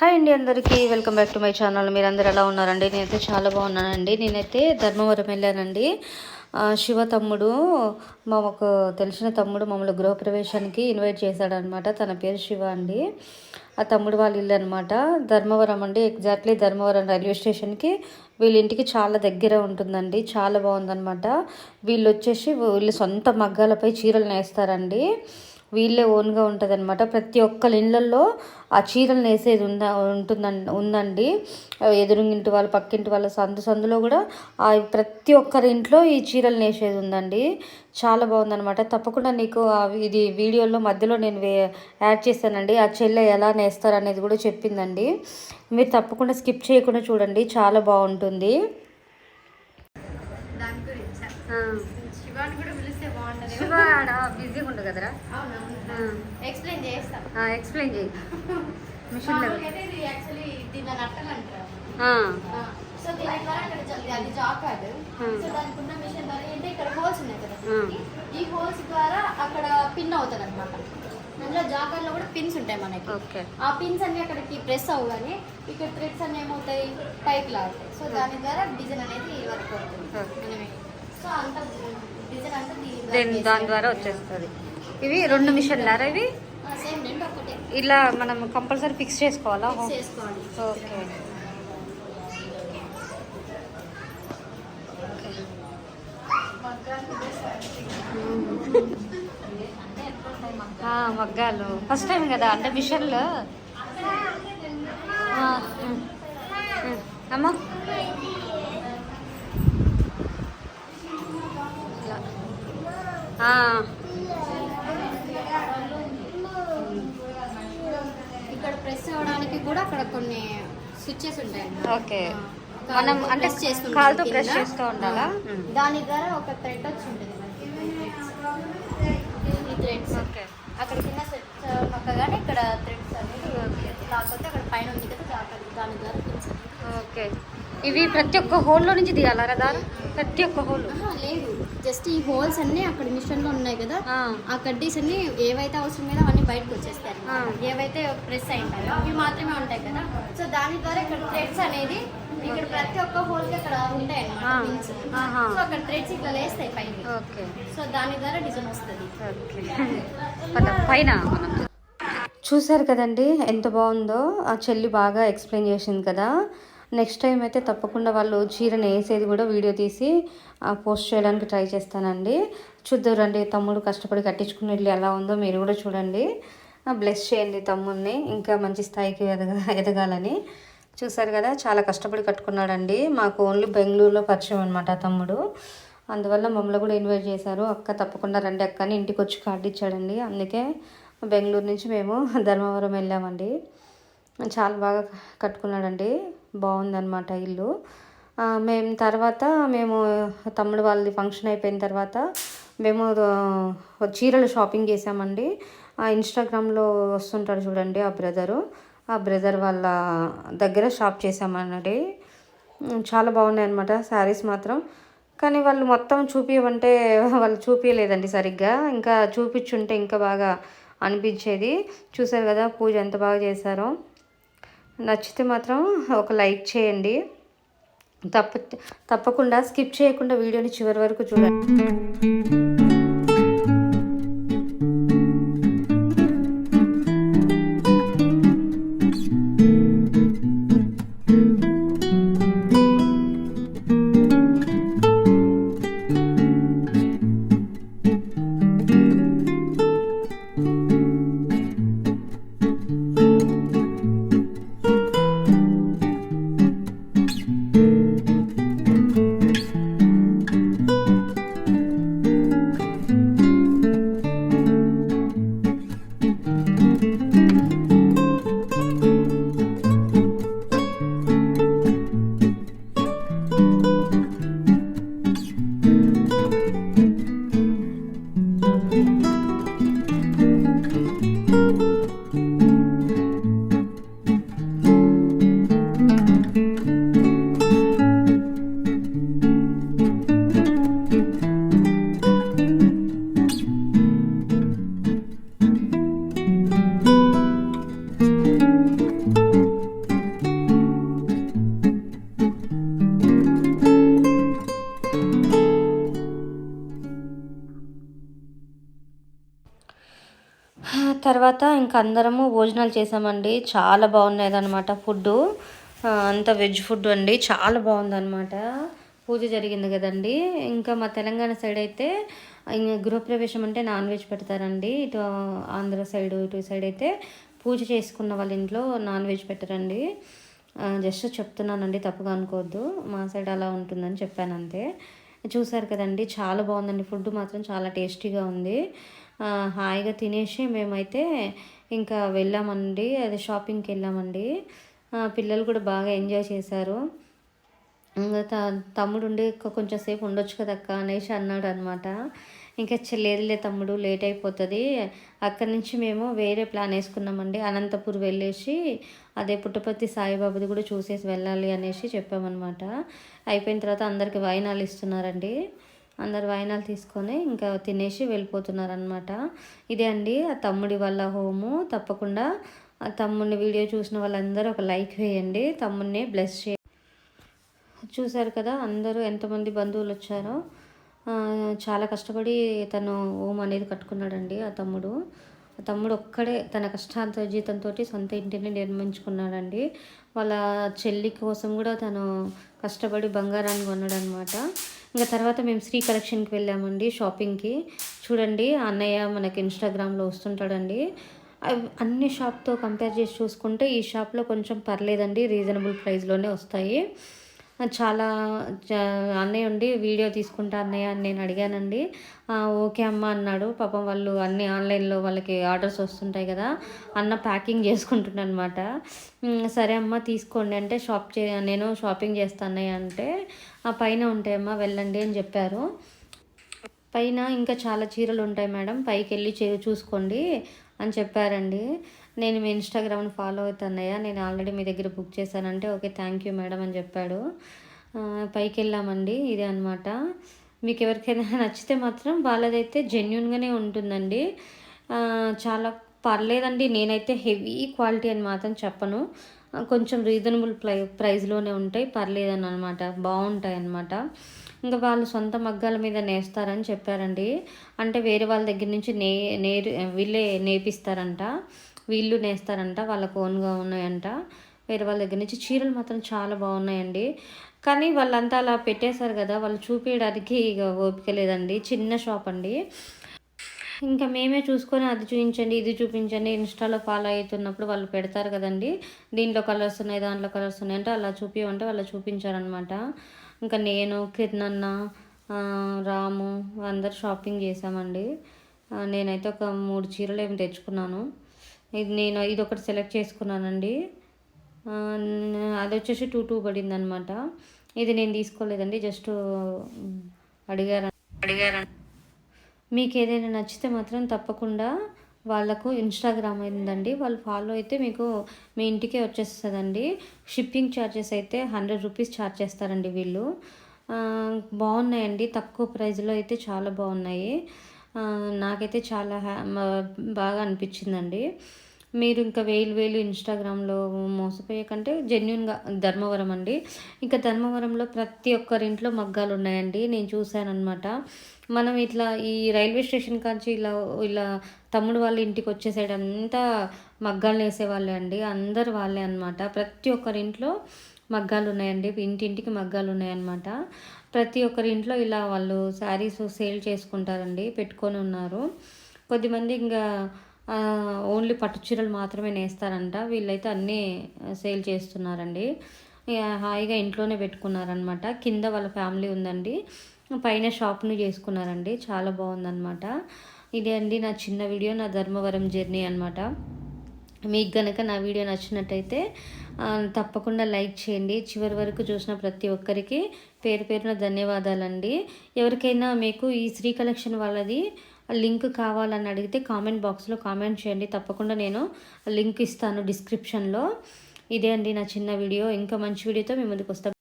Hi అండి అందరికీ. Welcome back to my channel. మీరు ఎలా ఉన్నారండి? నేనైతే చాలా బాగున్నానండి. నేనైతే ధర్మవరం వెళ్ళానండి. శివ తమ్ముడు మాకు తెలిసిన తమ్ముడు మమ్మల్ని గృహప్రవేశానికి ఇన్వైట్ చేశాడనమాట తన పేరు శివ అండి. ఆ తమ్ముడు వాళ్ళ ఇల్లు అనమాట ధర్మవరం అండి. ఎగ్జాక్ట్లీ ధర్మవరం రైల్వే స్టేషన్కి వీళ్ళ ఇంటికి చాలా దగ్గర ఉంటుందండి. చాలా బాగుందనమాట వీళ్ళు వచ్చేసి వీళ్ళు సొంత మగ్గాలపై చీరలు నేస్తారండి. వీళ్ళే ఓన్గా ఉంటుంది అనమాట ప్రతి ఒక్కరి ఇళ్ళల్లో ఆ చీరలు నేసేది ఉందా ఉంటుందండి ఉందండి. ఎదురుంగింటి వాళ్ళ పక్కింటి వాళ్ళ సందు సందులో కూడా ఆ ప్రతి ఒక్కరి ఇంట్లో ఈ చీరలు నేసేది ఉందండి. చాలా బాగుందన్నమాట. తప్పకుండా నీకు ఇది వీడియోలో మధ్యలో నేను యాడ్ చేశానండి ఆ చెల్లె ఎలా నేస్తారు అనేది కూడా చెప్పిందండి. మీరు తప్పకుండా స్కిప్ చేయకుండా చూడండి. చాలా బాగుంటుంది దాని గురించా శివాని కూడా పిలిస్తే బాగుంటది శివ బిజీగా ఉండదు కదరా. ఎక్స్ప్లెయిన్ చేస్తాం. ఎక్స్ప్లెయిన్ చేయి. మిషన్ సో దీని ద్వారా ఇక్కడ అది జాకార్డ్ సో దానికి ఉన్న మిషన్ ద్వారా ఏంటంటే ఇక్కడ హోల్స్ ఉన్నాయి కదా. ఈ హోల్స్ ద్వారా అక్కడ పిన్ అవుతుంది అనమాట అందులో జాకార్డ్లో కూడా పిన్స్ ఉంటాయి మనకి. ఆ పిన్స్ అన్ని అక్కడికి ప్రెస్ అవ్వగానే ఇక్కడ థ్రెడ్స్ అన్ని ఏమవుతాయి? పైకి లాగుతాయి. సో దాని ద్వారా డిజైన్ అనేది వర్క్ అవుతుంది. సో అంతా దెన్ దాని ద్వారా వచ్చేస్తుంది. ఇవి రెండు మిషన్లారా ఇవి? ఇలా మనం కంపల్సరీ ఫిక్స్ చేసుకోవాలా? ఓకే. మగ్గాలు. ఫస్ట్ టైం కదా అంటే మిషన్లు. అమ్మా ఇలా. ఆ, ఇక్కడ ప్రెస్ అవ్వడానికి కూడా అక్కడ కొన్ని స్విచ్చెస్ ఉంటాయి ఓకే. మనం అంటే కాలుతో. ప్రెస్ చేస్తూ ఉండాలా? దాని ద్వారా ఒక థ్రెడ్ వచ్చి ఉంటుంది. ఈ థ్రెడ్స్ ఓకే. అక్కడ కింద స్విచ్ నొక్కగానే ఇక్కడ థ్రెడ్స్ అనేది లేకపోతే అక్కడ పైన ఉంది కదా దాని ద్వారా. ఓకే. ఇవి ప్రతి ఒక్క హోల్లో నుంచి తీయాలా దారా ప్రతి ఒక్క హోల్ జస్ట్ ఈ హోల్స్ అన్ని అక్కడ మిషన్లో ఉన్నాయి కదా ఆ. కడ్డీస్ అన్ని ఏవైతే అవసరం లేదో అవన్నీ బయటకు వచ్చేస్తాయి. ఏవైతే ప్రెస్ అయింటాయో అవి మాత్రమే ఉంటాయి కదా. సో దాని ద్వారా ఇక్కడ థ్రెడ్స్ అనేది ఇక్కడ ప్రతి ఒక్క హోల్కి అక్కడ ఉంటాయి. అన్నమాట. సో అక్కడ థ్రెడ్స్ ఇట్లా లేస్తాయి పైకి. ఓకే. సో దాని ద్వారా డిజైన్ వస్తుంది. పైన మనం చూసారు కదండి ఎంత బాగుందో. ఆ చెల్లి బాగా ఎక్స్ప్లెయిన్ చేసింది కదా. నెక్స్ట్ టైం అయితే తప్పకుండా వాళ్ళు చీరను వేసేది కూడా వీడియో తీసి పోస్ట్ చేయడానికి ట్రై చేస్తానండి. చూద్దారండి తమ్ముడు కష్టపడి కట్టించుకునే ఇల్లు ఎలా ఉందో మీరు కూడా చూడండి. బ్లెస్ చేయండి తమ్ముడిని ఇంకా మంచి స్థాయికి ఎదగ ఎదగాలని. చూసారు కదా చాలా కష్టపడి కట్టుకున్నాడండి. మాకు ఓన్లీ బెంగళూరులో పరిచయం అనమాట తమ్ముడు. అందువల్ల మమ్మల్ని కూడా ఇన్వైట్ చేశారు. అక్క తప్పకుండా రండి అక్క అని ఇంటికి వచ్చి కార్డు ఇచ్చాడండి. అందుకే బెంగళూరు నుంచి మేము ధర్మవరం వెళ్ళామండి. చాలా బాగా కట్టుకున్నాడండి. బాగుందన్నమాట ఇల్లు. మేము తర్వాత మేము తమ్ముడు వాళ్ళది ఫంక్షన్ అయిపోయిన తర్వాత మేము చీరలు షాపింగ్ చేసామండి. ఆ ఇన్స్టాగ్రామ్లో వస్తుంటాడు చూడండి ఆ బ్రదరు. ఆ బ్రదర్ వాళ్ళ దగ్గర షాప్ చేసామన్నది చాలా బాగున్నాయి అనమాట శారీస్ మాత్రం. కానీ వాళ్ళు మొత్తం చూపించమంటే వాళ్ళు చూపించలేదండి సరిగ్గా. ఇంకా చూపించుంటే ఇంకా బాగా అనిపించేది. చూసారు కదా పూజ ఎంత బాగా చేశారో. నచ్చితే మాత్రం ఒక లైక్ చేయండి. తప్ప తప్పకుండా స్కిప్ చేయకుండా వీడియోని చివరి వరకు చూడండి. ఇంకా అందరము భోజనాలు చేసామండి. చాలా బాగున్నది అనమాట ఫుడ్ అంత వెజ్ ఫుడ్ అండి. చాలా బాగుందనమాట పూజ జరిగింది కదండి. ఇంకా మా తెలంగాణ సైడ్ అయితే గృహప్రవేశం అంటే నాన్ వెజ్ పెడతారండి. ఇటు ఆంధ్ర సైడ్ ఇటు సైడ్ అయితే పూజ చేసుకున్న వాళ్ళ ఇంట్లో నాన్ వెజ్ పెట్టరండి. జస్ట్ చెప్తున్నానండి తప్పుగా అనుకోవద్దు. మా సైడ్ అలా ఉంటుందని చెప్పాను అంతే చూసారు కదండి చాలా బాగుందండి. ఫుడ్ మాత్రం చాలా టేస్టీగా ఉంది. హాయిగా తినేసి మేమైతే ఇంకా వెళ్ళామండి అది షాపింగ్కి వెళ్ళామండి. పిల్లలు కూడా బాగా ఎంజాయ్ చేశారు. ఇంకా త తమ్ముడు ఉండి కొంచెం సేపు ఉండొచ్చు కదా అక్క అనేసి అన్నాడు అనమాట ఇంకా లేదులే తమ్ముడు లేట్ అయిపోతుంది. అక్కడి నుంచి మేము వేరే ప్లాన్ వేసుకున్నామండి. అనంతపూర్ వెళ్ళేసి అదే పుట్టపర్తి సాయిబాబుది కూడా చూసేసి వెళ్ళాలి అనేసి చెప్పామన్నమాట. అయిపోయిన తర్వాత అందరికి వాయినాలు ఇస్తున్నారండి. అందరు వాయినాలు తీసుకొని ఇంకా తినేసి వెళ్ళిపోతున్నారనమాట ఇదే అండి ఆ తమ్ముడి వాళ్ళ హోము. తప్పకుండా ఆ తమ్ముడిని వీడియో చూసిన వాళ్ళందరూ ఒక లైక్ వేయండి. తమ్ముడిని బ్లెస్ చేయండి. చూశారు కదా అందరూ ఎంతమంది బంధువులు వచ్చారో. చాలా కష్టపడి తను హోమ్ అనేది కట్టుకున్నాడండి ఆ తమ్ముడు. తమ్ముడు ఒక్కడే తన కష్టాంత జీతంతో సొంత ఇంటిని నిర్మించుకున్నాడండి. వాళ్ళ చెల్లి కోసం కూడా తను కష్టపడి బంగారాన్ని కొన్నాడనమాట ఇంకా తర్వాత మేము శ్రీ కలెక్షన్కి వెళ్ళామండి షాపింగ్కి. చూడండి అన్నయ్య మనకి ఇన్స్టాగ్రామ్లో వస్తుంటాడండి. అన్ని షాప్తో కంపేర్ చేసి చూసుకుంటే ఈ షాప్లో కొంచెం పర్లేదండి రీజనబుల్ ప్రైస్లోనే వస్తాయి. చాలా అన్నయ్య ఉండి వీడియో తీసుకుంటా అన్నయ్య అని నేను అడిగానండి. ఓకే అమ్మ అన్నాడు. పాపం వాళ్ళు అన్ని ఆన్లైన్లో వాళ్ళకి ఆర్డర్స్ వస్తుంటాయి కదా అన్న ప్యాకింగ్ చేసుకుంటున్నాను అనమాట సరే అమ్మ తీసుకోండి అంటే షాప్ చే నేను షాపింగ్ చేస్తాను అన్నయ్య అంటే ఆ పైన ఉంటాయమ్మా వెళ్ళండి అని చెప్పారు. పైన ఇంకా చాలా చీరలు ఉంటాయి మేడం పైకి వెళ్ళి చూసుకోండి అని చెప్పారండి. నేను మీ ఇన్స్టాగ్రామ్ని ఫాలో అవుతానయ్యా నేను ఆల్రెడీ మీ దగ్గర బుక్ చేశానంటే ఓకే థ్యాంక్ యూ మేడం అని చెప్పాడు. పైకి వెళ్ళామండి ఇదే అనమాట మీకు ఎవరికైనా నచ్చితే మాత్రం వాళ్ళదైతే జెన్యున్గానే ఉంటుందండి. చాలా పర్లేదండి నేనైతే హెవీ క్వాలిటీ అని మాత్రం చెప్పను. కొంచెం రీజనబుల్ ప్రై ప్రైస్లోనే ఉంటాయి పర్లేదని అనమాట బాగుంటాయి అన్నమాట. ఇంకా వాళ్ళు సొంత మగ్గాల మీద నేస్తారని చెప్పారండి. అంటే వేరే వాళ్ళ దగ్గర నుంచి నే నేరు వీళ్ళే నేపిస్తారంట. వీళ్ళు నేస్తారంట వాళ్ళకు ఓన్గా ఉన్నాయంట. వేరే వాళ్ళ దగ్గర నుంచి చీరలు మాత్రం చాలా బాగున్నాయండి. కానీ వాళ్ళంతా అలా పెట్టేశారు కదా వాళ్ళు చూపించడానికి ఇక ఓపిక లేదండి. చిన్న షాప్ అండి. ఇంకా మేమే చూసుకొని అది చూపించండి ఇది చూపించండి. ఇన్స్టాలో ఫాలో అవుతున్నప్పుడు వాళ్ళు పెడతారు కదండి. దీంట్లో కలర్స్ ఉన్నాయి దాంట్లో కలర్స్ ఉన్నాయి అంటే అలా చూపించమంటే వాళ్ళు చూపించారనమాట ఇంకా నేను కిరణన్న రాము అందరు షాపింగ్ చేసామండి నేనైతే ఒక మూడు చీరలు ఏమి తెచ్చుకున్నాను. ఇది నేను ఇది ఒకటి సెలెక్ట్ చేసుకున్నానండి. అది వచ్చేసి టూ టూ పడింది అనమాట ఇది నేను తీసుకోలేదండి జస్ట్ అడిగారు అడిగారు మీకు ఏదైనా నచ్చితే మాత్రం తప్పకుండా వాళ్ళకు ఇన్స్టాగ్రామ్ అయిందండి. వాళ్ళు ఫాలో అయితే మీకు మీ ఇంటికే వచ్చేస్తుందండి. షిప్పింగ్ ఛార్జెస్ అయితే హండ్రెడ్ రూపీస్ ఛార్జ్ చేస్తారండి వీళ్ళు. బాగున్నాయండి తక్కువ ప్రైస్లో అయితే చాలా బాగున్నాయి. నాకైతే చాలా హ్యా బాగా అనిపించిందండి. మీరు ఇంకా వేలు వేలు ఇన్స్టాగ్రామ్లో మోసపోయే కంటే జెన్యున్గా ధర్మవరం అండి. ఇంకా ధర్మవరంలో ప్రతి ఒక్కరింట్లో మగ్గాలు ఉన్నాయండి. నేను చూశానమాట మనం ఇట్లా ఈ రైల్వే స్టేషన్ కాంచి ఇలా ఇలా తమ్ముడు వాళ్ళ ఇంటికి వచ్చే సైడ్ అంతా మగ్గాలు వేసేవాళ్ళే అండి. అందరు వాళ్ళే అనమాట ప్రతి ఒక్కరింట్లో మగ్గాలు ఉన్నాయండి. ఇంటింటికి మగ్గాలు ఉన్నాయన్నమాట. ప్రతి ఒక్కరి ఇంట్లో ఇలా వాళ్ళు శారీస్ సేల్ చేసుకుంటారండి పెట్టుకొని ఉన్నారు. కొద్దిమంది ఇంకా ఓన్లీ పట్టు చీరలు మాత్రమే నేస్తారంట. వీళ్ళైతే అన్నీ సేల్ చేస్తున్నారండి. ఇక హాయిగా ఇంట్లోనే పెట్టుకున్నారనమాట కింద వాళ్ళ ఫ్యామిలీ ఉందండి. పైన షాప్ని చేసుకున్నారండి. చాలా బాగుందనమాట ఇదే అండి నా చిన్న వీడియో నా ధర్మవరం జర్నీ అనమాట మీకు గనక నా వీడియో నచ్చినట్టయితే తప్పకుండా లైక్ చేయండి. చివరి వరకు చూసిన ప్రతి ఒక్కరికి పేరు పేరున ధన్యవాదాలండి. ఎవరికైనా మీకు ఈ శ్రీ కలెక్షన్ వాళ్ళది లింక్ కావాలని అడిగితే కామెంట్ బాక్స్లో కామెంట్ చేయండి. తప్పకుండా నేను లింక్ ఇస్తాను డిస్క్రిప్షన్లో. ఇదే అండి నా చిన్న వీడియో. ఇంకా మంచి వీడియోతో మీ ముందుకు వస్తాను